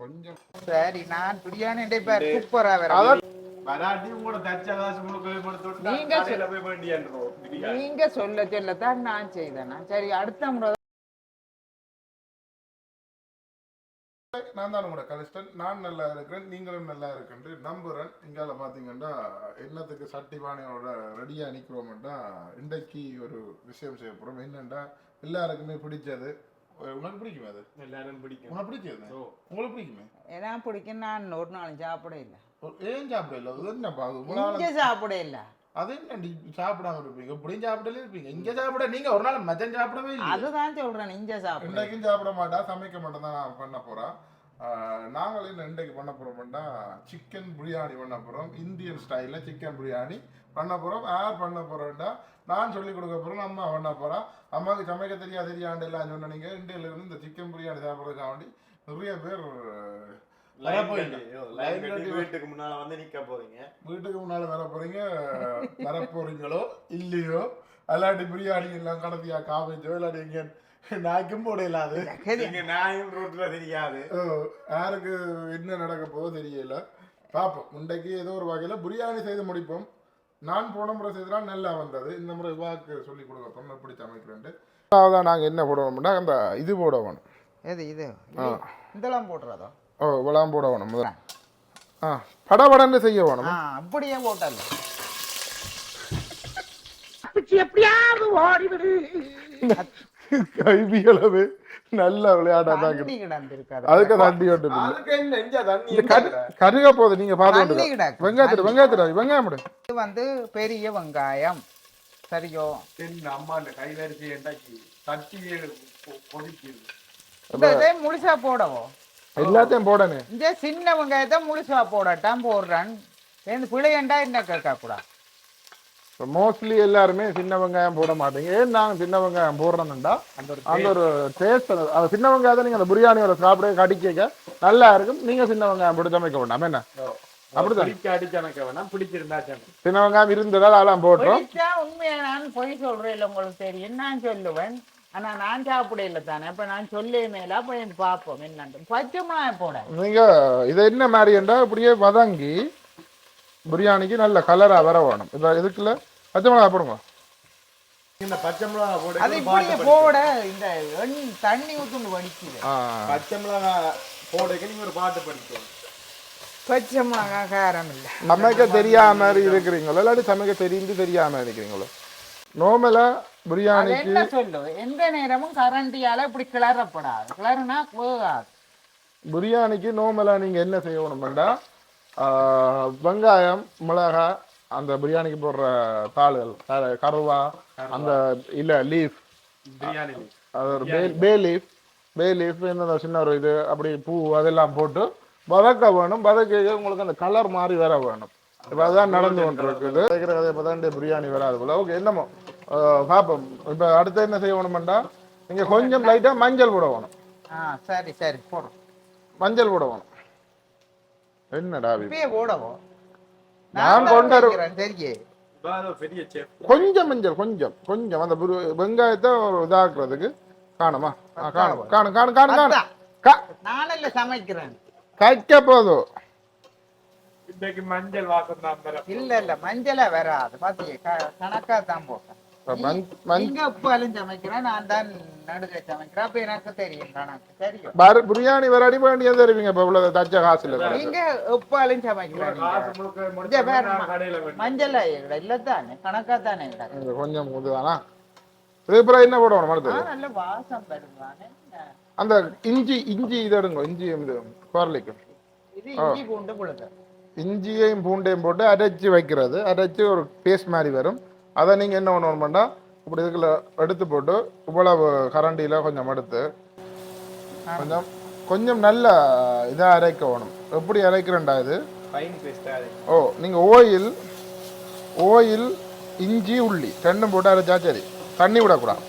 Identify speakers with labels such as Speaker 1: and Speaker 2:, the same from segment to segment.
Speaker 1: கொஞ்சம்
Speaker 2: சரி நான் பிரியாணி இப்ப சூப்பரா வேற.
Speaker 3: வராட்டி உங்களோட போட்டு
Speaker 2: நீங்க
Speaker 3: கடையில போய் வேண்டியன்றோம்
Speaker 2: நீங்க சொல்ல சொல்லத்தான் நான் செய்தேன்? சரி அடுத்த முறை
Speaker 1: நான் தான் உங்களோட கலிஸ்டன் நான் நல்லா இருக்கிறேன் நீங்களும் நல்லா இருக்குன்னு நம்புறேன். இங்கால பாத்தீங்கன்னா என்னத்துக்கு சட்டி பானையோட ரெடியா நிக்கிறோம்னா இன்றைக்கு ஒரு விஷயம் செய்ய போறோம். என்னன்னா எல்லாருக்குமே பிடிச்சது உனக்கு பிடிக்குமே அது?
Speaker 3: எல்லாரும் பிடிக்கும்.
Speaker 1: உனக்கு பிடிச்சது. உங்களுக்கு பிடிக்குமே?
Speaker 2: ஏன்னா பிடிக்கும். நான் ஒரு நாள் சாப்பிட இல்லை.
Speaker 1: ஏன் சாப்பிட இல்லை? அது என்னப்பா?
Speaker 2: இங்க சாப்பிட இல்லை.
Speaker 1: அது என்ன சாப்பிடாம இருப்பீங்க? இப்படியும் சாப்பிடலே இருப்பீங்க. இங்க சாப்பிட நீங்க ஒரு நாள் மச்சம் சாப்பிடவே இல்லை
Speaker 2: அதுதான் சொல்றேன் இங்க சாப்பிட.
Speaker 1: சாப்பிட மாட்டா சமைக்க மாட்டேன் தான் நான் பண்ண போறேன். நாங்கள் என்ன இன்றைக்கு பண்ண போறோம்னா சிக்கன் பிரியாணி பண்ண போறோம். இந்தியன் ஸ்டைல்ல சிக்கன் பிரியாணி பண்ண போறோம். யார் பண்ண போறோம்டா? நான் சொல்லி கொடுக்க போறேன் அம்மா பண்ண போறா. அம்மாவுக்கு சமைக்க தெரியா தெரியாண்டு எல்லாம் சொன்னீங்க? இந்தியில இருந்து இந்த சிக்கன் பிரியாணி சாப்பிட்றதுக்காக வேண்டி நிறைய பேர்
Speaker 3: வீட்டுக்கு முன்னால வந்து நிக்க போறீங்க.
Speaker 1: வீட்டுக்கு முன்னால வர போறீங்க வர போறீங்களோ இல்லையோ? அல்லாட்டி பிரியாணி எல்லாம் கடத்தியா காமிச்சோ இல்லாட்டி நாய்க்கும் போட இல்லாது
Speaker 3: நீங்க நாயும் ரோட்ல தெரியாது.
Speaker 1: ஓ, யாருக்கு என்ன நடக்க போதோ தெரியல. பார்ப்போம் முண்டைக்கு ஏதோ ஒரு வகையில் பிரியாணி செய்து முடிப்போம். நான் போன முறை செய்தலாம் நல்லா வந்தது. இந்த முறை வாக்கு சொல்லி கொடுக்க போறோம் எப்படி சமைக்கிறேன்ட்டு அதான் நாங்கள் என்ன போடுவோம்னா அந்த இது போட வேணும்
Speaker 2: எது இது? இதெல்லாம் போடுறதோ
Speaker 1: ஓ இவ்வளோ போட வேணும் முதல்ல. ஆ படபடன்னு செய்ய வேணும்
Speaker 2: ஆ அப்படியே போட்டல
Speaker 1: கைவிகளவு நல்ல தான்
Speaker 2: தண்ணி கிடந்திருக்காது.
Speaker 1: அதுக்கு
Speaker 3: தண்ணி
Speaker 1: கரு கருக போகுது நீங்க பார்த்து கொண்டு வெங்காயத்துல வெங்காயத்துல வெங்காயம்
Speaker 2: இது வந்து பெரிய வெங்காயம். சரியோ?
Speaker 3: தென் அம்மா அந்த கைவரிசை தட்டி
Speaker 2: இதை முழுசா போடவோ?
Speaker 1: எல்லாத்தையும் போடணும்.
Speaker 2: இந்த சின்ன வெங்காயத்தை முழுசா போடட்டான் போடுறான். இந்த பிள்ளையண்டா என்ன கேட்க கூடாது
Speaker 1: மோஸ்ட்லி எல்லாருமே சின்ன வெங்காயம் போட மாட்டீங்க. ஏன் நாங்க சின்ன வெங்காயம் போடுறோம்டா
Speaker 3: அந்த ஒரு
Speaker 1: அந்த ஒரு டேஸ்ட் அந்த சின்ன வெங்காயத்தை நீங்க அந்த பிரியாணியோட சாப்பிட கடிக்க நல்லா இருக்கும். நீங்க சின்ன வெங்காயம் போட்டு சமைக்க வேண்டாம். என்ன? அப்படிதான்.
Speaker 3: சரி
Speaker 1: சின்ன வெங்காயம் இருந்ததால் அதெல்லாம் போட்டோம்.
Speaker 2: உண்மையா நான் பொய் சொல்றேன் இல்லை உங்களுக்கு தெரியும் நான் சொல்லுவேன். ஆனா நான் சாப்பிட இல்லை தானே. அப்ப நான் சொல்லே மேல. அப்ப பார்ப்போம். என்னன்னு பச்சை மிளகாய் போட.
Speaker 1: நீங்க இதை என்ன மாதிரிண்டா இப்படியே வதங்கி பிரியாணிக்கு நல்ல கலரா வர வேணும். இந்த இதுக்குள்ள பச்சை மிளகா போடுங்க.
Speaker 3: இந்த பச்சை மிளகா போட
Speaker 2: அது இப்படியே போட இந்த எண் தண்ணி ஊத்துண்டு வடிக்குது.
Speaker 3: பச்சை மிளகா போடுக்கு நீங்க ஒரு பாட்டு படிக்கணும்
Speaker 2: பச்சை மிளகாய் காரம் இல்லை.
Speaker 1: சமைக்க தெரியாம இருக்கிறீங்களோ இல்லாட்டி சமைக்க தெரிந்து தெரியாம இருக்கிறீங்களோ. நார்மலா
Speaker 2: அது
Speaker 1: பிரியாணிக்கு
Speaker 2: என்ன சொல்லு? எந்த நேரமும் கரண்டியால இப்படி கிளறப்படாது. கிளறுனா வேகாது
Speaker 1: பிரியாணிக்கு நார்மலா நீங்க என்ன செய்யணும்னா ஆஹ், வெங்காயம் மிளகாய் அந்த பிரியாணிக்கு போடுற தாள்கள் கர- கருவா அந்த இல்ல leaf
Speaker 3: biryani
Speaker 1: bay leaf bay leaf இந்த சின்ன ஒரு இது அப்படி பூ அதெல்லாம் போட்டு வதக்க வேணும். வதக்க உங்களுக்கு அந்த கலர் மாதிரி வர வேணும். இப்போ அதுதான் நடந்து கொண்டு இருக்குது கேட்குறது இப்போ தான் பிரியாணி வராது போல. ஓகே என்னமோ பார்ப்போம் இப்போ அடுத்து என்ன செய்யணும்டா? நீங்கள் கொஞ்சம் லைட்டாக மஞ்சள் போட வேணும்.
Speaker 2: ஆ சரி சரி போடும்
Speaker 1: மஞ்சள் போட வேணும். என்னடா
Speaker 2: இப்பயே
Speaker 1: நான் கொண்டு கொஞ்சம் மஞ்சள் கொஞ்சம் கொஞ்சம். அந்த வெங்காயத்தை இதாக்குறதுக்கு காணுமா? ஆ, காணும் காணும் காணும் காணும் காணும்.
Speaker 2: நானல்ல சமைக்கிறேன்.
Speaker 1: கைக்க போதும்.
Speaker 3: இன்னைக்கு மஞ்சள் வாசம் தான்
Speaker 2: இல்ல இல்ல மஞ்சளா வராது. பாத்தியே க- கணக்கா தான் போட்டேன். உப்பாலும் சமைக்கிறேன் நான் தான் நடுக்க சமைக்கிறேன். அப்ப எனக்கு தெரியும் தெரியும்.
Speaker 1: பரு- பிரியாணி வராடி வேண்டியது தருவீங்க இப்ப இவ்வளவு தச்ச காசுல
Speaker 2: நீங்க உப்பாலும் சமைக்கிறேன் மஞ்சள் இல்ல தானே. கணக்கா தானே
Speaker 1: கொஞ்சம் இதுதானா என்ன போடணும்
Speaker 2: நல்ல வாசம் வருவானே
Speaker 1: அந்த இஞ்சி இஞ்சி இது எடுங்க இஞ்சி இது குரலிக்கு
Speaker 2: இது இஞ்சி பூண்டு புழுது
Speaker 1: இஞ்சியையும் பூண்டையும் போட்டு அரைச்சி வைக்கிறது. அரைச்சி ஒரு பேஸ்ட் மாதிரி வரும். அதை நீங்க என்ன பண்ணணும்னா இப்படி இதுக்குள்ள எடுத்து போட்டு இவ்வளவு கரண்டியில கொஞ்சம் எடுத்து கொஞ்சம் கொஞ்சம் நல்ல இதா அரைக்க வேணும் எப்படி அரைக்கிறேன்டா இது? ஓ நீங்கள் ஓயில் ஓயில் இஞ்சி உள்ளி ரெண்டும் போட்டு அரைச்சா சரி. தண்ணி விடக்கூடாது.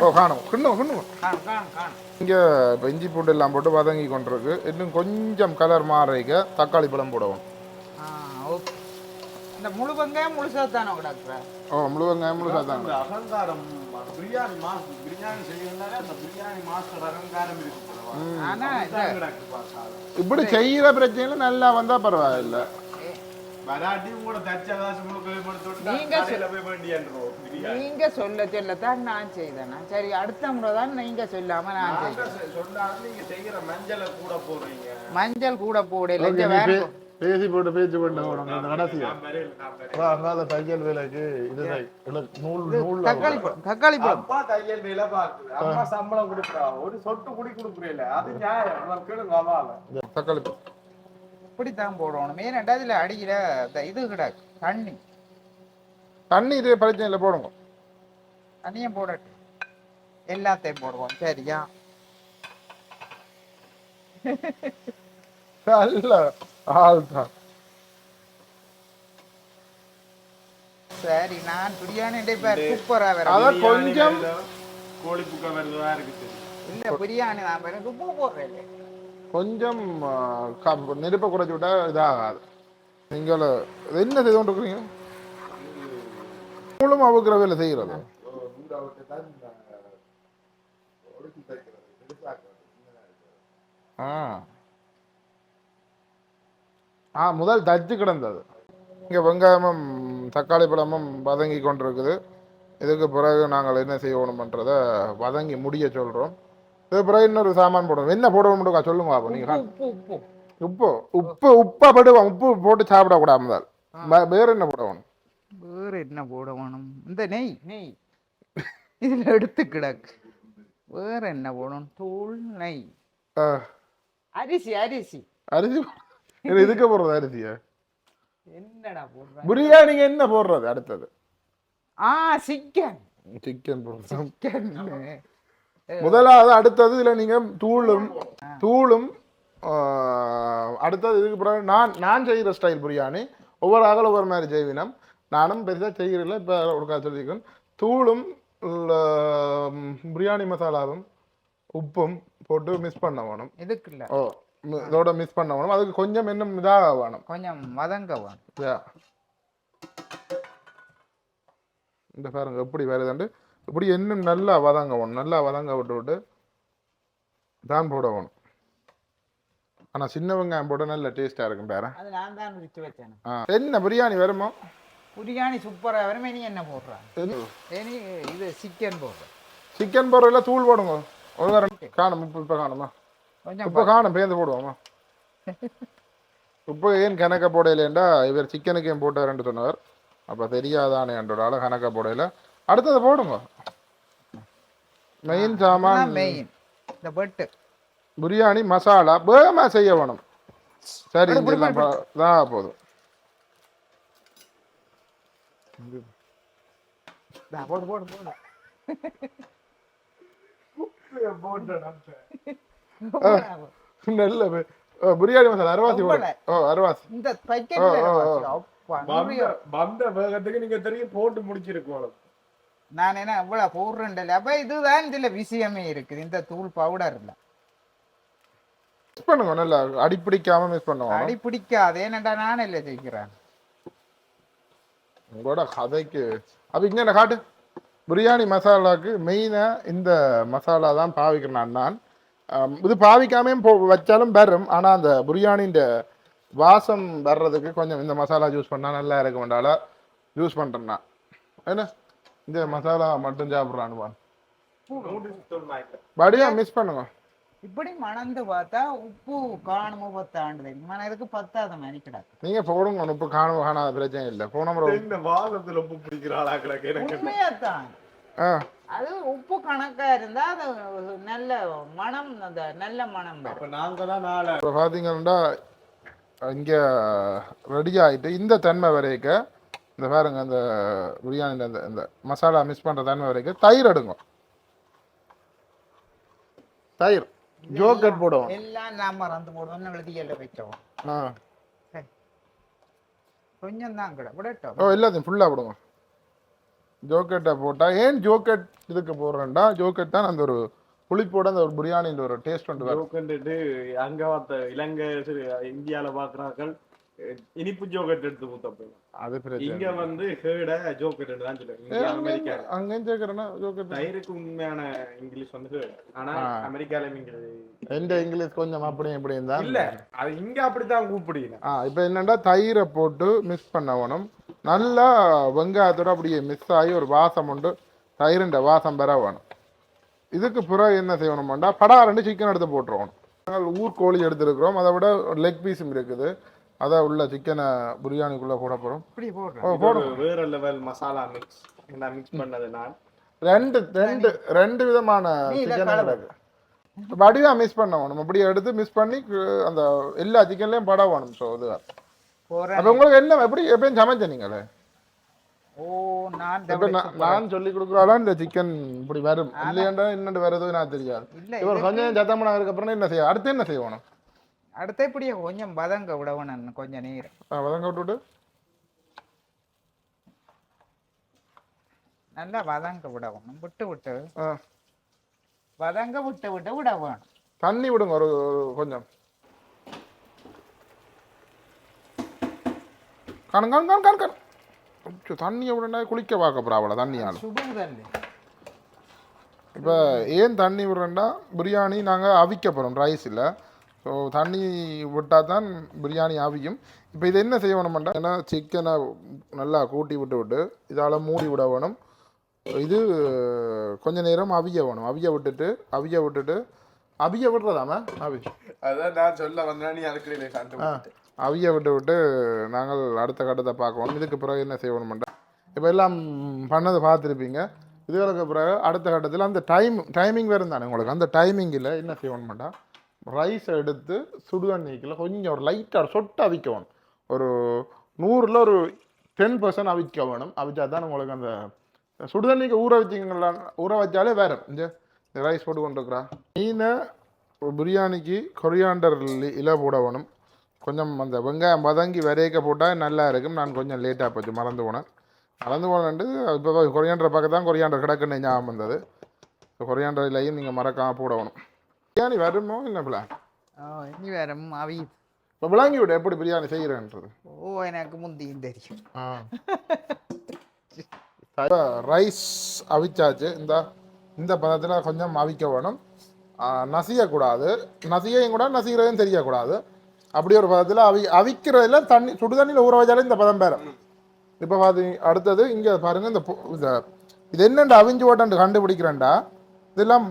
Speaker 1: ஓ
Speaker 2: காணும்.
Speaker 1: கிண்ணும் கிண்ணும். இங்கே இப்போ இஞ்சி பூண்டு எல்லாம் போட்டு வதங்கி கொண்டிருக்கு இன்னும் கொஞ்சம் கலர் மாறிக்க தக்காளி பழம் போடுவோம்.
Speaker 2: ஓகே இந்த முழு வெங்காயம் முழுசா தானே கிடக்குற?
Speaker 1: ஓ முழு வெங்காயம் முழு சாத்தாங்க
Speaker 3: அகங்காரம். பிரியாணி மாஸ்டர் பிரியாணி செய்யறதுனால அந்த பிரியாணி மாஸ்டர் அலங்காரம் இருக்கு.
Speaker 2: ஆனா.
Speaker 1: இப்படி செய்யற பிரச்சனையில நல்லா வந்தா பரவாயில்ல.
Speaker 3: வராட்டியும் கூட தச்ச காசு முழுக்க படுத்து
Speaker 2: நீங்க சொல்ல சொல்லத்தான் நான் செய்தேன்? சரி அடுத்த முறை தான் நீங்க சொல்லாம நான்
Speaker 3: நாங்க
Speaker 2: செய்தேன்.
Speaker 3: செ- சொன்னாலும் நீங்க செய்யற மஞ்சளை கூட போடுறீங்க.
Speaker 2: மஞ்சள் கூட போடல
Speaker 1: பேசி போட்டு பேச்சு போடுங்க இந்த கடைசியா அங்கால தையல் வேலைக்கு இது நூல் நூல்
Speaker 2: தக்காளி பழம் தக்காளி பழம்.
Speaker 3: அப்பா தையல் வேலை பாக்குது அம்மா சம்பளம் கொடுக்குறா. ஒரு சொட்டு குடி கொடுக்குறீல அது நியாயம். கேளுங்க அவால
Speaker 1: தக்காளி பழம்.
Speaker 2: இப்படித்தான் போடணும். ஏன்னாட்டா இதுல அடிக்கிற இந்த இது கிடக்கு தண்ணி.
Speaker 1: தண்ணி இது பிரச்சனை இல்லை போடுங்க.
Speaker 2: தண்ணியும் போடட்டு. எல்லாத்தையும் போடுவோம். சரியா?
Speaker 1: நல்ல. ஆள் தான்
Speaker 2: சரி நான் பிரியாணி பேர் சூப்பரா வேற.
Speaker 1: அதான் கொஞ்சம்
Speaker 3: கோழி புக்கா வருதா இருக்கு
Speaker 2: இல்ல பிரியாணி நான் வேற உப்பு போடுறேன்.
Speaker 1: கொஞ்சம் நெருப்பை குறைச்சி விட்டா இதாகாது. நீங்கள் என்ன செய்து கொண்டு இருக்கிறீங்க நூலும் அவுக்கிற வேலை செய்கிறது ஆ. ஆ முதல் தச்சு கிடந்தது. இங்கே வெங்காயமும் தக்காளி பழமும் வதங்கி கொண்டிருக்குது. இதுக்கு பிறகு நாங்கள் என்ன செய்யணுமன்றதை வதங்கி முடிய சொல்கிறோம் இது பிறகு இன்னொரு சாமான் போடுவோம். என்ன போடணும்னு சொல்லுங்க பாப்போம் நீங்கள்
Speaker 2: உப்பு உப்பு
Speaker 1: உப்பு. உப்பு உப்பா படுவோம். உப்பு போட்டு சாப்பிடக்கூடாது முதல். வே- வேற என்ன போடணும்?
Speaker 2: வேற என்ன போட வேணும் இந்த நெய். நெய். இதுல எடுத்து கிடக்கு. வேற என்ன போடணும்? தூள் நெய்.
Speaker 1: ஆ,
Speaker 2: அரிசி அரிசி.
Speaker 1: அரிசி இதுக்கு போடுறது அரிசியா?
Speaker 2: என்னடா போடுற?
Speaker 1: பிரியாணிக்கு என்ன போடுறது அடுத்தது?
Speaker 2: ஆ சிக்கன்
Speaker 1: சிக்கன் போடுறது
Speaker 2: சிக்கன்
Speaker 1: முதலாவது அடுத்தது இதுல நீங்க தூளும் தூளும் அடுத்தது இதுக்கு பிறகு நான் நான் செய்கிற ஸ்டைல் பிரியாணி. ஒவ்வொரு அகல ஒவ்வொரு மாதிரி செய்வினம். நானும் பெருசாக செய்கிறதில்ல இப்போ ஒரு சொல்லியிருக்கேன். தூளும் பிரியாணி மசாலாவும் உப்பும் போட்டு மிஸ் பண்ண வேணும்.
Speaker 2: இதுக்கு இல்ல
Speaker 1: ஓ. இதோட மிஸ் பண்ண வேணும் அதுக்கு கொஞ்சம் இன்னும் இதாக வேணும்
Speaker 2: கொஞ்சம் வதங்க வேணும்.
Speaker 1: இந்த பாருங்க எப்படி வருதுண்டு இப்படி இன்னும் நல்லா வதங்க வேணும் நல்லா வதங்க விட்டு விட்டு தான் போட வேணும் ஆனா சின்ன வெங்காயம் போட நல்ல டேஸ்டா இருக்கும் பேர.
Speaker 2: நான் தான் வச்சேன்.
Speaker 1: என்ன பிரியாணி வருமோ?
Speaker 2: பிரியாணி சூப்பரா வரும் நீ என்ன போடுற? இனி இது சிக்கன் போடுற.
Speaker 1: சிக்கன் போடுறதுல தூள் போடுங்க. ஒரு காணும் இப்போ காணுமா? உப்பு காணும் பேந்து போடுவோமா? உப்பு ஏன் கணக்க போடையிலேண்டா இவர் சிக்கனுக்கு ஏன் போட்டாருன்னு சொன்னவர் அப்போ தெரியாதானே என்றால கணக்க போடையில. அடுத்தது போடுங்க. மெயின் சாமான்.
Speaker 2: மெயின் இந்த பட்டு
Speaker 1: பிரியாணி மசாலா வேகமா செய்ய வேணும். சரி தான் போதும்.
Speaker 2: போடு போடு போடு.
Speaker 1: நல்ல பிரியாணி மசாலா அரைவாசி ஓ அரைவாசி.
Speaker 2: இந்த
Speaker 3: வந்த வேகத்துக்கு நீங்க தெரியும் போட்டு முடிச்சிருக்கோம்
Speaker 2: நான் என்ன இவ்வளவு போடுறேன்டல அப்ப இதுதான் இதுல விஷயமே இருக்குது. இந்த தூள் பவுடர் இல்ல
Speaker 1: மிஸ் பண்ணுங்க நல்லா அடிப்பிடிக்காம மிஸ் பண்ணுவோம்
Speaker 2: அடி பிடிக்காது ஏனண்டா நான் இல்ல ஜெயிக்கிறேன்.
Speaker 1: உங்களோட கதைக்கு. அப்ப இங்க என்ன காட்டு? பிரியாணி மசாலாக்கு மெயினா இந்த மசாலா தான் பாவிக்கிறேன் நான். இது பாவிக்காமே போ வச்சாலும் வரும் ஆனா அந்த பிரியாணின்ற வாசம் வர்றதுக்கு கொஞ்சம் இந்த மசாலா யூஸ் பண்ணா நல்லா இருக்கும்னால யூஸ் பண்றேன் நான் என்ன? இந்த மசாலா மட்டும்
Speaker 3: சொன்னாங்க
Speaker 1: படியா மிஸ் பண்ணுங்க.
Speaker 2: இப்படி மணந்து பார்த்தா உப்பு காணுமோ பத்தாண்டு மனதுக்கு பத்தாத மாதிரி கிடக்கு.
Speaker 1: நீங்க போடுங்க உப்பு காணும் காணாத பிரச்சனை இல்லை. போன முறை
Speaker 3: இந்த வாதத்துல உப்பு பிடிக்கிற ஆளா கிடக்கு எனக்கு
Speaker 2: உண்மையாத்தான்.
Speaker 1: ஆ
Speaker 2: அது உப்பு கணக்கா இருந்தா அது நல்ல மனம் அந்த நல்ல மனம் வரும்.
Speaker 3: அப்ப நாங்க தான் நாளை
Speaker 1: இப்போ பார்த்தீங்கன்னா இங்கே ரெடி ஆகிட்டு இந்த தன்மை வரைக்கும் இந்த பாருங்க அந்த பிரியாணியில் இந்த இந்த மசாலா மிஸ் பண்ணுற தன்மை வரைக்கும் தயிர் எடுங்க. தயிர். ஜோக்கட் போடுவோம்.
Speaker 2: எல்லாம் நான் மறந்து போடுவோம். எழுதியல்ல வைக்கவும்
Speaker 1: ஆ.
Speaker 2: கொஞ்சம் தான் கிட. விடட்டும்.
Speaker 1: ஓ எல்லாத்தையும் ஃபுல்லாக போடுங்க. ஜோக்கெட்டை போட்டால் ஏன் ஜோக்கெட் இதுக்கு போடுறேன்டா ஜோக்கெட் தான் அந்த ஒரு புளிப்போட அந்த ஒரு பிரியாணின்ற ஒரு டேஸ்ட் வந்து வரும்
Speaker 3: ஜோக்கண்டுட்டு அங்க பார்த்த இலங்கை சரி, இந்தியால பாக்குறாக்கள் இனிப்பு ஜோக்கெட் எடுத்து ஊத்த போயிடும்.
Speaker 1: அது
Speaker 3: இங்க
Speaker 1: பிரச்சனை
Speaker 3: வந்து ஹேர்ட ஜோக்கெட் தான் சொல்லுவாங்க. இங்க அமெரிக்கா.
Speaker 1: அங்கேயும் சேர்க்கிறேன்னா ஜோக்கெட்
Speaker 3: தயிருக்கு உண்மையான இங்கிலீஷ் வந்து ஹேர்ட் ஆனா. அமெரிக்கால இங்கிலீஷ்.
Speaker 1: எந்த இங்கிலீஷ் கொஞ்சம் அப்படி இப்படி இருந்தா
Speaker 3: இல்ல அது இங்க அப்படித்தான் கூப்பிடுங்க
Speaker 1: இப்போ என்னன்னா தயிரை போட்டு மிக்ஸ் பண்ண வேணும். நல்லா வெங்காயத்தோட அப்படியே மிக்ஸ் ஆகி ஒரு வாசம் உண்டு. தயிருண்ட வாசம் பெற வேணும். இதுக்கு பிறகு என்ன செய்யணும்டா படா ரெண்டு சிக்கன் எடுத்து போட்டுருவோம் நாங்கள் ஊர் கோழி எடுத்துருக்கிறோம். அதை விட லெக் பீஸும் இருக்குது. அதை உள்ள சிக்கனை பிரியாணிக்குள்ளே போட போகிறோம் போடும்
Speaker 3: ஒரு வேற லெவல் மசாலா மிக்ஸ் நான் மிக்ஸ் பண்ணது நான்?
Speaker 1: ரெண்டு ரெண்டு ரெண்டு விதமான சிக்கன். கிடக்கு. வடிவாக மிஸ் பண்ண வேணும். அப்படியே எடுத்து மிஸ் பண்ணி அந்த எல்லா சிக்கன்லேயும் பட வேணும். ஸோ இது
Speaker 2: போறேன்
Speaker 1: அப்போ உங்களுக்கு என்ன எப்படி எப்பயும் சமைச்ச நீங்களே?
Speaker 2: ஓ நான்
Speaker 1: நான் சொல்லி கொடுக்குறாலும் இந்த சிக்கன் இப்படி வரும்? இல்லையாண்டா என்னண்டு வருது நான் தெரியாது. இவர் கொஞ்சம் சத்தம் பண்ணதுக்கு அப்புறம் என்ன செய்ய அடுத்து என்ன செய்யணும்?
Speaker 2: அடுத்த இப்படியே கொஞ்சம் பதங்க விடவணும் கொஞ்சம் நேரம்.
Speaker 1: வதங்க விட்டுட்டு
Speaker 2: நல்லா வதங்க விடணும் விட்டு விட்டு. வதங்க விட்டு விட்டு விட வேணும்
Speaker 1: தண்ணி விடுங்க ஒரு கொஞ்சம். கண் கண் கண் கண் கண். கொஞ்சம் தண்ணியை விடனா குளிக்க பார்க்க போறா அவளை தண்ணியால். இப்போ ஏன் தண்ணி விடுறேன்னா பிரியாணி நாங்கள் அவிக்க போகிறோம் ரைஸில். ஸோ தண்ணி விட்டால் தான் பிரியாணி அவியும். இப்போ இது என்ன செய்யணும்டா ஏன்னா சிக்கனை நல்லா கூட்டி விட்டு விட்டு இதால் மூடி விட வேணும். இது கொஞ்ச நேரம் அவிய வேணும். அவிய விட்டுட்டு அவிய விட்டுட்டு அவிய விடுறதாம அவி.
Speaker 3: அதான் நான் சொல்ல வந்தேன் நீ அதுக்கு
Speaker 1: ஆ அவிய விட்டு விட்டு நாங்கள் அடுத்த கட்டத்தை பார்க்கணும். இதுக்கு பிறகு என்ன செய்யணும்டா இப்போ எல்லாம் பண்ணதை பார்த்துருப்பீங்க. இதுகளுக்கு பிறகு அடுத்த கட்டத்தில் அந்த டைம் டைமிங் வேறு தானே உங்களுக்கு. அந்த டைமிங்கில் என்ன செய்யணும்டா ரைஸ் எடுத்து சுடுதண்ணிக்கில் கொஞ்சம் ஒரு லைட்டாக சொட்டு அவிக்கணும். ஒரு நூறில் ஒரு டென் பர்சன்ட் அவிக்க வேணும். அவிச்சா தான் உங்களுக்கு அந்த சுடுதண்ணிக்கு ஊற வச்சிங்களா ஊற வச்சாலே வேற. இந்த ரைஸ் போட்டு கொண்டுருக்குறா. மீனை பிரியாணிக்கு கொரியாண்டர் இலை போட வேணும் கொஞ்சம் அந்த வெங்காயம் வதங்கி விரைக்க போட்டால் நல்லா இருக்கும். நான் கொஞ்சம் லேட்டாக போச்சு மறந்து போனேன். மறந்து போனேன்ட்டு இப்போ கொரியாண்டர் பக்கம் தான் கொரியாண்டர் கிடக்குன்னு ஞாபகம் வந்தது. கொரியாண்டர் இலையும் நீங்கள் மறக்காமல் போடணும் பிரியாணி வருமோ பிளான்
Speaker 2: ஓ இனி வேற அவி.
Speaker 1: இப்போ விளங்கி விட எப்படி பிரியாணி செய்கிறேன்றது
Speaker 2: ஓ எனக்கு முந்தியும் தெரியும்.
Speaker 1: ரைஸ் அவிச்சாச்சு. இந்த இந்த பதத்தில் கொஞ்சம் அவிக்க வேணும். நசியக்கூடாது. நசியையும் கூட நசிகிறதையும் தெரியக்கூடாது. அப்படி ஒரு பதத்தில் அவி அவிக்கிறதுல தண்ணி சுடு தண்ணியில் ஊற வச்சாலே இந்த பதம் பேர இப்போ பார்த்து அடுத்தது இங்கே பாருங்க இந்த இந்த இது என்னண்டு அவிஞ்சு ஓட்டன்ட்டு கண்டுபிடிக்கிறேன்டா. இதெல்லாம்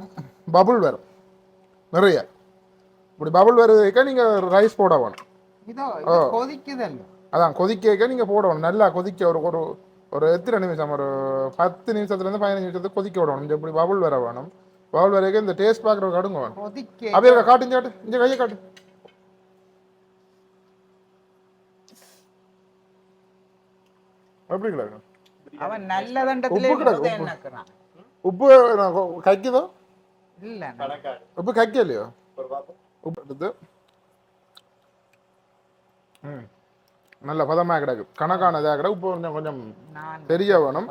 Speaker 1: பபுள் வரும் நிறைய. இப்படி பபுள் வருவதுக்கே நீங்கள் ரைஸ் போட வேணும். அதான் கொதிக்க நீங்கள் போடணும் நல்லா கொதிக்க ஒரு ஒரு ஒரு எத்தனை நிமிஷம்? ஒரு பத்து நிமிஷத்துலேருந்து பதினஞ்சு நிமிஷத்துக்கு கொதிக்க விடணும். இப்படி பபுள் வர வேணும். பபுள் வரைக்கும் இந்த டேஸ்ட் பார்க்குற கடுங்க வேணும்.
Speaker 2: கொதிக்க.
Speaker 1: அப்படியே காட்டு இங்க காட்டு. இங்க கையை காட்டு. எப்படி கிடக்கு?
Speaker 2: அவன் நல்ல தண்டத்திலே
Speaker 1: உப்பு. கைக்குதோ?
Speaker 2: இல்ல
Speaker 1: உப்பு கைக்கலையோ உப்பு எடுத்து. ம். நல்ல பதமாக கிடக்கு. கணக்கான இதாக கிடக்கு. உப்பு கொஞ்சம் கொஞ்சம் தெரிய வேணும்.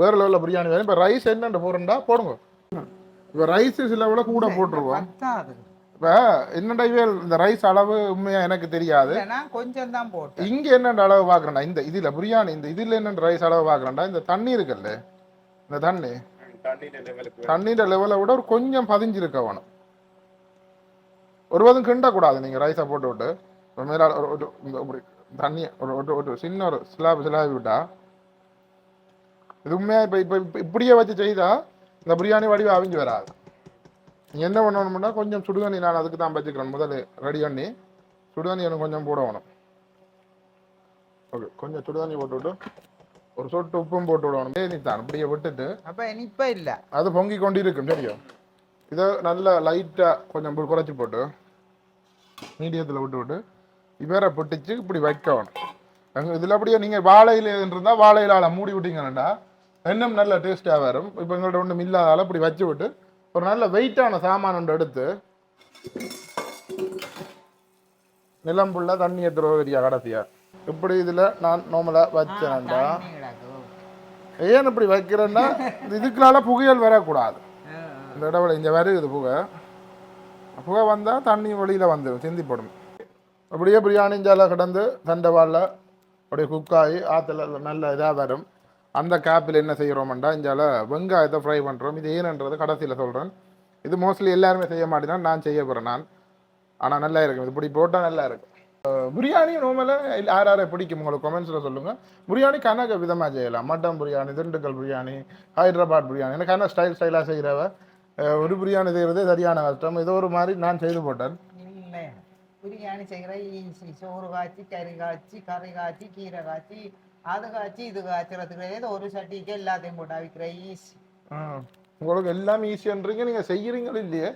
Speaker 1: வேற லெவலில் பிரியாணி வேணும். இப்போ ரைஸ் என்னென்ன போடுறா போடுங்க. இப்போ ரைஸ் சில விட கூட போட்டுருவோம். இப்போ என்னடா இந்த ரைஸ் அளவு உண்மையா எனக்கு தெரியாது.
Speaker 2: கொஞ்சம் தான் போட்டேன்.
Speaker 1: இங்க என்னென்ன அளவு பார்க்குறேன்டா? இந்த இதுல பிரியாணி இந்த இதுல என்னென்ன ரைஸ் அளவு பார்க்குறேன்டா? இந்த தண்ணி இருக்குல்ல? இந்த தண்ணி.
Speaker 3: தண்ணீர்
Speaker 1: லெவலை விட ஒரு கொஞ்சம் பதிஞ்சிருக்க வேணும். ஒருவதும் கிண்டக்கூடாது நீங்க ரைஸை போட்டு விட்டு மேல தண்ணி ஒரு ஒரு ஒரு சின்ன ஒரு ஸ்லாப் ஸ்லாபி விட்டா இது உண்மையா? இப்போ இப்போ இப்போ இப்படியே வச்சு செய்தா இந்த பிரியாணி வடிவம் அவிஞ்சு வராது. நீ என்ன பண்ணணும்னா கொஞ்சம் சுடுதண்ணி நான் அதுக்கு தான் வச்சுக்கிறேன் முதல்ல ரெடி பண்ணி. சுடுதண்ணி எனக்கு கொஞ்சம் போட வேணும். ஓகே கொஞ்சம் சுடுதண்ணி போட்டு விட்டு ஒரு சொட்டு உப்பும் போட்டு விடணும் ஏ நீ தான் இப்படியே விட்டுட்டு
Speaker 2: அப்ப இனிப்ப இல்ல.
Speaker 1: அது பொங்கி கொண்டு இருக்கும் தெரியும் இதை நல்லா லைட்டாக கொஞ்சம் குறைச்சி போட்டு மீடியத்தில் விட்டு விட்டு இவரை பொட்டிச்சு இப்படி வைக்கணும். அங்க இதில் அப்படியே நீங்கள் வாழையில இருந்தால் வாழையிலால மூடி விட்டீங்கன்னா இன்னும் நல்ல டேஸ்ட்டாக வரும். இப்போ எங்கள்கிட்ட ஒன்றும் இல்லாதால இப்படி வச்சு விட்டு ஒரு நல்ல வெயிட்டான சாமான் ஒன்று எடுத்து நிலம் புள்ள தண்ணி எடுத்துருவ வரியா கடைசியா. இப்படி இதில் நான் நார்மலாக வச்சேன்டா. ஏன் இப்படி வைக்கிறேன்னா இதுக்குனால புகையல் வரக்கூடாது. இந்த இடத்துல இங்கே வருது புகை. புகை வந்தால் தண்ணி வெளியில் வந்துடும் சிந்தி போடும் அப்படியே பிரியாணி இஞ்சால கடந்து தண்டவாளில் அப்படியே குக்காகி ஆற்றுல நல்ல இதாக வரும். அந்த கேப்பில் என்ன செய்கிறோம்டா இஞ்சால வெங்காயத்தை ஃப்ரை பண்ணுறோம் இது ஏன்ன்றது கடைசியில் சொல்கிறேன் இது மோஸ்ட்லி எல்லாருமே செய்ய மாட்டேன்னா நான் செய்ய போகிறேன் நான். ஆனால் நல்லா இருக்கும். இது இப்படி போட்டால் நல்லா இருக்கும். பிரியாணி நார்மலாக யார் யாரை பிடிக்கும் உங்களுக்கு கொமெண்ட்ஸில் சொல்லுங்கள் பிரியாணி கணக்கு விதமாக செய்யலாம். மட்டன் பிரியாணி திண்டுக்கல் பிரியாணி ஹைதராபாத் பிரியாணி எனக்கு கணக்கு ஸ்டைல் ஸ்டைலாக செய்கிறவ ஒரு பிரியாணி செய்கிறதே சரியான கஷ்டம். இது ஒரு மாதிரி நான் செய்து போட்டேன்.
Speaker 2: பிரியாணி செய்கிற ஈஸி சோறு காய்ச்சி கறி காய்ச்சி கறி காய்ச்சி கீரை காய்ச்சி அது காய்ச்சி இது காய்ச்சறதுக்கு ஏதோ ஒரு சட்டிக்கு எல்லாத்தையும் போட்டு அவிக்கிற ஈஸி
Speaker 1: உங்களுக்கு எல்லாம் ஈஸின்றீங்க நீங்கள் செய்கிறீங்களோ இல்லையே?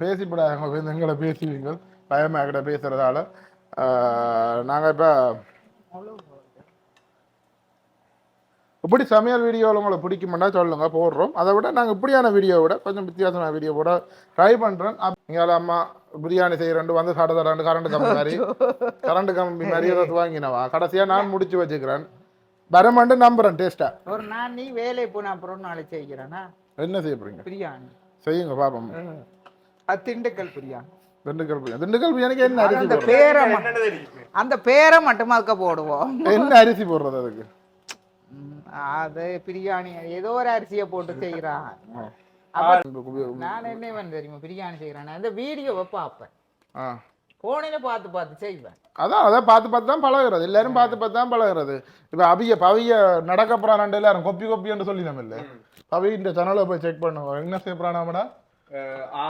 Speaker 1: பேசிப்படாங்க எங்களை பேசுவீங்க பயமாக கிட்ட பேசுகிறதால நாங்கள் இப்போ இப்படி சமையல் வீடியோவில் உங்களுக்கு பிடிக்குமெண்டா சொல்லுங்க. போடுறோம். அதை விட நாங்கள் இப்படியான வீடியோ விட கொஞ்சம் வித்தியாசமான வீடியோ போட ட்ரை பண்ணுறேன் இங்கே அம்மா பிரியாணி செய்கிறேன் வந்து சட தடாண்டு கரண்ட் கம்பி மாதிரி. கரண்ட் கம்பி மாதிரி ஏதாவது வாங்கினவா கடைசியாக நான் முடிச்சு வச்சுக்கிறேன். வரமாண்டு நம்புறேன் டேஸ்ட்டாக
Speaker 2: ஒரு நான் நீ வேலை போன அப்புறம் நாளைக்கு செய்கிறேன்னா
Speaker 1: என்ன செய்ய போறீங்க?
Speaker 2: பிரியாணி.
Speaker 1: செய்யுங்க பாப்போம்.
Speaker 2: அது திண்டுக்கல் பிரியாணி.
Speaker 1: திண்டுக்கல் பிரியாணி. திண்டுக்கல் பிரியாணிக்கு என்ன அரிசி
Speaker 2: அந்த பேரை மட்டும் அந்த பேரை மட்டும் அதுக்க போடுவோம்?
Speaker 1: என்ன அரிசி போடுறது அதுக்கு?
Speaker 2: அது பிரியாணி ஏதோ ஒரு அரிசியை போட்டு செய்கிறான். நான் என்ன வந்து தெரியுமா? பிரியாணி செய்கிறேன் இந்த வீடியோவை பார்ப்பேன். போனில பார்த்து பார்த்து செய்வேன்.
Speaker 1: அதான் அதான் பார்த்து பார்த்து தான் பழகுறது. எல்லாரும் பார்த்து பார்த்து தான் பழகுறது. இப்போ அவிய பவிய நடக்க போறான் எல்லாரும். கொப்பி கொப்பின்னு சொல்லி நம்ம இல்லை? பவி இந்த சேனலை போய் செக் பண்ணுங்க. என்ன செய்ய போறானாமடா
Speaker 3: அஹ் ஆ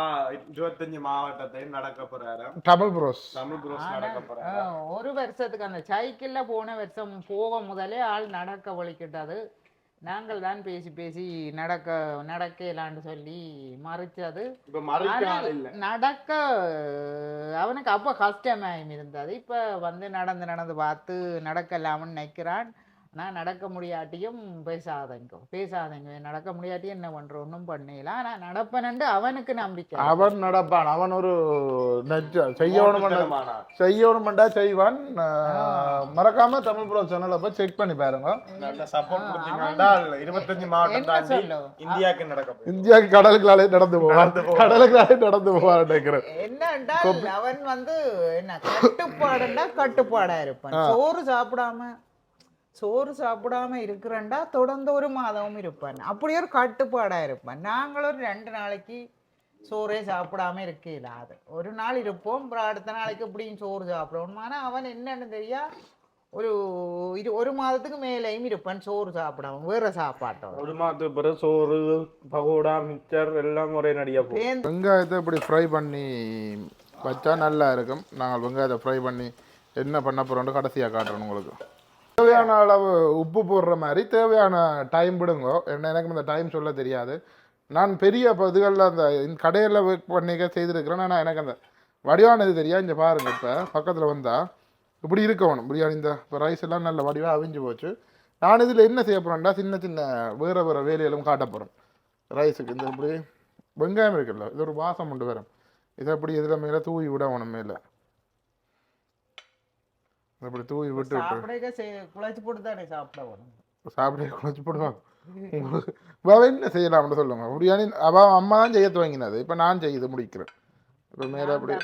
Speaker 3: இருபத்தஞ்சு மாவட்டத்தையும் நடக்க போறாரு.
Speaker 1: டபுள் ப்ரோஸ்
Speaker 3: தமிழ் புரோஸ் நடக்க போறாரு.
Speaker 2: ஒரு வருஷத்துக்கு அந்த சைக்கிள்ல போன வருஷம் போக முதலே ஆள் நடக்க வலிக்கிட்டது நாங்கள் தான் பேசி பேசி நடக்க நடக்கலான்னு சொல்லி மறைச்சது நடக்க அவனுக்கு அப்ப கஷ்டமாயும் இருந்தது. இப்ப வந்து நடந்து நடந்து பார்த்து நடக்கலாம்னு நினைக்கிறான். நான் நடக்க முடியாட்டியும் பேசாதங்க. பேசாதங்க. நடக்க முடியாட்டியும் என்ன பண்ற? ஒன்றும் பண்ணல. ஆனா நடப்பனண்டு அவனுக்கு நம்பிக்கை
Speaker 1: அவன் நடப்பான். அவன் ஒரு செய்யணும். செய்யணும்டா செய்வான். மறக்காம தமிழ் ப்ரோ சேனலை போய் செக் பண்ணி பாருங்க.
Speaker 3: நல்ல சப்போர்ட் கொடுத்தீங்கன்னா இருபத்தஞ்சு மாவட்டம்? இந்தியாவுக்கு நடக்க போகுது.
Speaker 1: இந்தியாவுக்கு கடலுக்குள்ளாலே நடந்து போவான். கடலுக்குள்ளாலே நடந்து போவான் நினைக்கிறேன்.
Speaker 2: என்னண்டா அவன் வந்து என்ன கட்டுப்பாடுண்டா கட்டுப்பாடா இருப்பான். சோறு சாப்பிடாம. சோறு சாப்பிடாம இருக்கிறேன்டா தொடர்ந்து ஒரு மாதமும் இருப்பான். அப்படி ஒரு கட்டுப்பாடா இருப்பான். நாங்களும் ஒரு ரெண்டு நாளைக்கு சோறே சாப்பிடாம இருக்கையில அது ஒரு நாள் இருப்போம் அப்புறம் அடுத்த நாளைக்கு இப்படியும் சோறு சாப்பிடுவோம். ஆனா அவன் என்னன்னு தெரியா? ஒரு இரு ஒரு மாதத்துக்கு மேலேயும் இருப்பான் சோறு சாப்பிடாம வேற சாப்பாட்டோட.
Speaker 3: ஒரு மாதத்துக்கு பிறகு சோறு பகோடா மிக்சர் எல்லாம் ஒரே நடிகா
Speaker 1: வெங்காயத்தை இப்படி ஃப்ரை பண்ணி வச்சா நல்லா இருக்கும். நாங்கள் வெங்காயத்தை ஃப்ரை பண்ணி என்ன பண்ண போகிறோம்னு கடைசியாக காட்டுறோம் உங்களுக்கு. தேவையான அளவு உப்பு போடுற மாதிரி தேவையான டைம் விடுங்க. என்ன எனக்கு இந்த டைம் சொல்ல தெரியாது. நான் பெரிய இதுகளில் அந்த கடையில் ஒர்க் பண்ணிக்க செய்திருக்கிறேன் ஆனால் எனக்கு அந்த வடிவானது தெரியா இங்கே பாருங்க இப்போ பக்கத்தில் வந்தால் இப்படி இருக்கணும் பிரியாணி இந்த இப்போ ரைஸ் எல்லாம் நல்ல வடிவாக அவிஞ்சு போச்சு. நான் இதில் என்ன செய்ய போகிறேன்டா சின்ன சின்ன வேறு வேறு வேலைகளும் காட்ட போகிறேன் ரைஸுக்கு இந்த இப்படி வெங்காயம் இருக்குல்ல இது ஒரு வாசம் கொண்டு வரும் இதை அப்படி இதில் மேலே தூவி விடணும் மேலே. இப்படி தூவி விட்டு விட்டு
Speaker 2: சாப்பிட குழைச்சி போட்டு தானே சாப்பிட வரும்.
Speaker 1: சாப்பிட குழச்சி போடுவாங்க. உங்களுக்கு என்ன செய்யலாம்னு சொல்லுங்க. பிரியாணி அவ அம்மா தான் செய்ய துவங்கினது. இப்போ நான் செய்து முடிக்கிறேன். இப்போ மேலே அப்படி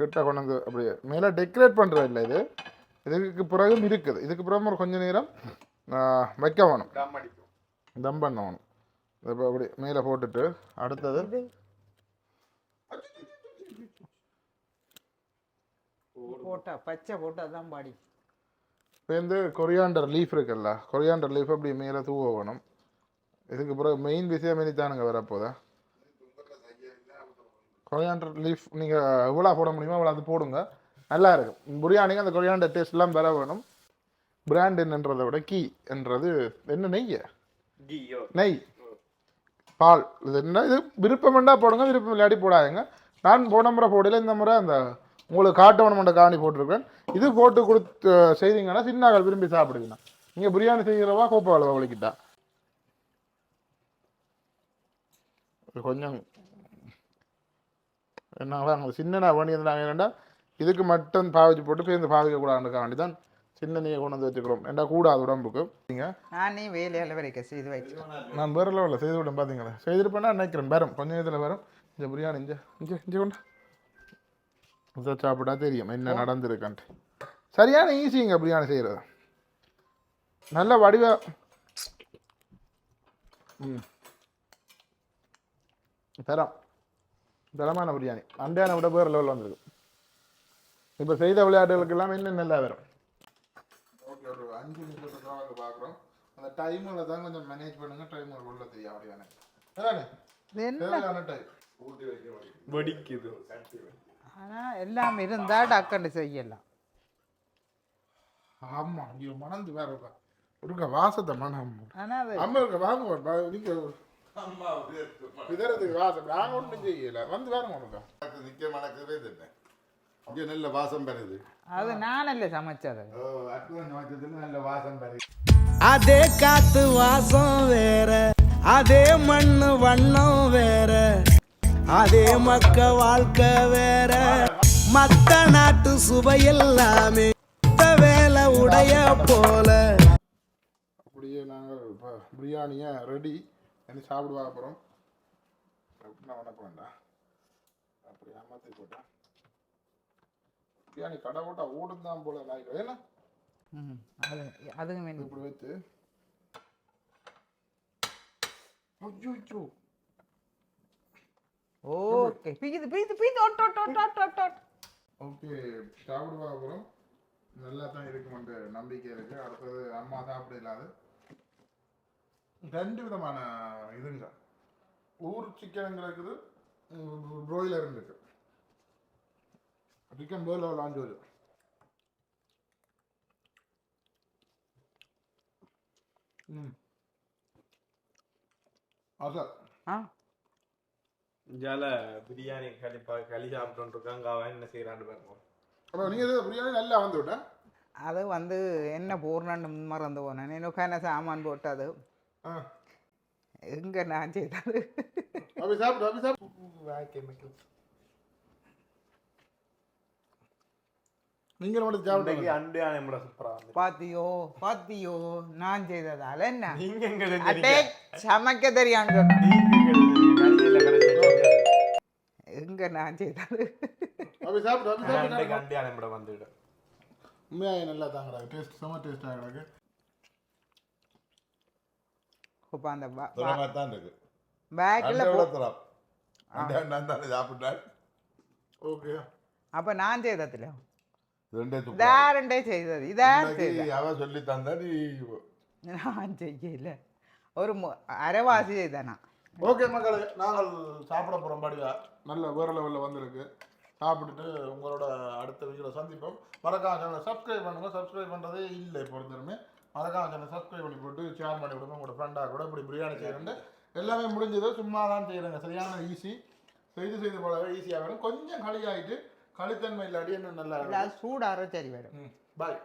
Speaker 1: கிட்ட கொண்டு வந்து அப்படியே மேலே டெக்கரேட் பண்ணுறது இல்லை இது. இதுக்கு பிறகும் இருக்குது. இதுக்கு பிறகு ஒரு கொஞ்ச நேரம் வைக்க வேணும். தம் பண்ண வேணும் இப்போ அப்படி மேலே போட்டுட்டு அடுத்தது
Speaker 2: போட்டா பச்சை போட்டா தான் பாடி.
Speaker 1: இப்போ வந்து கொரியாண்டர் லீஃப் இருக்குல்ல கொரியாண்டர் லீஃப் அப்படி மேலே தூவ வேணும் இதுக்கு பிறகு மெயின் விஷயம் தானுங்க வரப்போதா? கொரியாண்டர் லீஃப் நீங்கள் எவ்வளோ போட முடியுமோ அவ்வளோ அது போடுங்க. நல்லா இருக்கும். பிரியாணிக்கு அந்த கொரியாண்டர் டேஸ்ட்லாம் வர வேணும். பிராண்ட் என்னன்றதை விட கீ என்றது என்ன நெய் நெய். பால். இது என்ன இது விருப்பம் வேண்டா போடுங்க விருப்பம் இல்லாட்டி போடாதுங்க. நான் போன முறை போடல இந்த முறை அந்த உங்களுக்கு காட்டவனமண்ட காணி போட்டிருக்கேன் இது போட்டு கொடுத்து செய்தீங்கன்னா சின்னாக்கள் விரும்பி சாப்பிடுவீங்க. நீங்கள் பிரியாணி செய்கிறவா கோப்பை அளவு வலிக்கிட்டா கொஞ்சம் என்ன அவங்க சின்ன பண்ணி இருந்தாங்க என்னடா இதுக்கு மட்டும் பாவிச்சு போட்டு பேருந்து பாவிக்க கூடாதுக்காண்டி தான் சின்ன நெய்யை கொண்டு வந்து வச்சுக்கிறோம். ஏண்டா கூடாது உடம்புக்கு? நீங்கள்
Speaker 2: நான் நீ வேலையில வரைக்கும் செய்து வச்சு
Speaker 1: நான் வேற லெவலில் செய்து விட்டேன் பார்த்தீங்களா செய்திருப்பேன்னா நினைக்கிறேன் வரும். கொஞ்சம் இதில் வரும். இந்த பிரியாணி இஞ்ச இஞ்ச இஞ்ச கொண்டா சாப்பிட்டா தெரியும். என்ன நடந்திருக்குன்ட்டு. சரியான ஈஸிங்க பிரியாணி செய்கிறது நல்ல வடிவ ம். தரம். தரமான பிரியாணி. அண்டையான விட வேறு லெவலில் வந்திருக்கு. இப்போ செய்த விளையாட்டுகளுக்கெல்லாம் இன்னும் நல்லா வரும். ஓகே ஒரு அஞ்சு நிமிஷத்துக்கு தான் வந்து பார்க்குறோம் அந்த டைமில் தான் கொஞ்சம் மேனேஜ் பண்ணுங்க. டைமில் உள்ள தெரியும் அப்படியான டைம்
Speaker 3: வெடிக்குது.
Speaker 2: ஆனா எல்லாம் இருந்தா டக்குன்னு செய்யலாம்.
Speaker 1: ஆமா ஐயோ மணந்து வேற இருக்கா வாசத்தை மனம்
Speaker 2: ஆனா அது
Speaker 1: அம்மா இருக்க வாங்க நீங்க இதரத்துக்கு வாசம் நாங்க ஒன்றும் செய்யல. வந்து வேற உனக்கா
Speaker 4: நிக்க மணக்கவே இல்லை இங்கே நல்ல வாசம் பெறுது.
Speaker 2: அது நானல்ல சமைச்சது.
Speaker 4: ஓ சமைச்சதுல நல்ல வாசம் பெறுது.
Speaker 5: அதே காத்து வாசம் வேற அதே மண்ணு வண்ணம் வேற. அதே மக்க வாழ்க்கை வேற. மத்த நாட்டு சுவையெல்லாமே மத்த வேலை உடைய போல.
Speaker 1: அப்படியே நாங்கள் இப்போ பிரியாணியை ரெடி என்ன சாப்பிடுவா அப்புறம் நான் வணக்க வேண்டாம் அப்படி அமர்த்தி போட்டேன் பிரியாணி கடை போட்டா ஓடும் தான் போல நாய்க்கு. ஏன்னா
Speaker 2: ம், அது அதுவும் வேணும்.
Speaker 1: இப்படி வைத்து. ஐயோ
Speaker 2: ஓகே. பீது பீது பீது ஒட்டு ஒட்டு ஒட்டு ஒட்டு ஒட்டு ஒட்டு
Speaker 1: ஓகே சாப்பிடுவா அப்புறம் நல்லா தான் இருக்குமென்ற நம்பிக்கை இருக்கு. அடுத்தது அம்மா சாப்பிட இல்லாது. ரெண்டு விதமான இதுங்க ஊர் சிக்கன் இருக்குது ப்ரோயிலர் இருக்கு. சிக்கன் பேர்ல லாஞ்சு வரும் ம். அசல்
Speaker 2: ஆ.
Speaker 3: ஜால பிரியாணி களி ப- களி சாப்பிட்டு இருக்காங்க அவன் என்ன செய்யறான்னு பாருங்க.
Speaker 1: அப்போ நீங்கள் பிரியாணி நல்லா வந்து விட்டேன்
Speaker 2: அது வந்து என்ன பூர்ணன்னு மறந்து போனேன். எனக்கு சாமான் போட்டது?
Speaker 1: ஆ.
Speaker 2: எங்க நான் செய்தது?
Speaker 1: அப்படி சாப்பிடு அப்படி சாப்பிடு. நீங்கள் மட்டும்
Speaker 3: இன்றைக்கு
Speaker 1: சாப்பிட்டு
Speaker 3: அண்டையான நம்மள சூப்பரா வந்து
Speaker 2: பாத்தியோ பாத்தியோ நான் செய்ததால என்ன? சமைக்க தெரியான்னு சொன்னேன்
Speaker 3: எங்க
Speaker 2: நான் செய்தது
Speaker 1: அப்படி சாப்பிடு அப்படி
Speaker 3: அன்றைக்கு
Speaker 1: சாப்பிடு
Speaker 3: அண்டையான நம்மள வந்துவிடும்
Speaker 1: உண்மையாக நல்லா தான் கிடக்கு டேஸ்ட் செம்ம டேஸ்ட்டாக கிடக்கு.
Speaker 2: இப்போ அந்த
Speaker 4: தான் இருக்கு.
Speaker 2: பேக்கில்
Speaker 4: அண்டை விட திறம் அண்டை நான் தானே சாப்பிட்டேன்.
Speaker 1: ஓகே
Speaker 2: அப்போ நான் செய்ததில்ல
Speaker 4: ரெண்டே துப்பு
Speaker 2: இதாரண்டே செய்தது இதான் செய்தது
Speaker 4: இன்னைக்கு அவ சொல்லி தந்தா நீ
Speaker 2: நான் செய்யல. ஒரு அரைவாசி செய்தேனா
Speaker 1: ஓகே மக்களே நாங்கள் சாப்பிட போகிறோம் படிவா நல்ல வேறு லெவலில் வந்திருக்கு. சாப்பிட்டுட்டு உங்களோட அடுத்த வீடியோவில் சந்திப்போம். மறக்காம சேனலை சப்ஸ்கிரைப் பண்ணுங்க. சப்ஸ்கிரைப் பண்ணுறதே இல்லை பொறுத்தருமே மறக்காம சேனலை சப்ஸ்கிரைப் பண்ணி போட்டு ஷேர் பண்ணி விடுங்க. உங்களோட ஃப்ரெண்டாக கூட இப்படி பிரியாணி செய்யறேன் எல்லாமே முடிஞ்சது. சும்மா தான் செய்கிறேங்க சரியான ஈஸி செய்து செய்து போலவே ஈஸியாக வரும் கொஞ்சம் களியாயிட்டு களித்தன்மை இல்லாட்டி இன்னும் நல்லா
Speaker 2: சூடார சரி வரும்
Speaker 1: ம் பாய்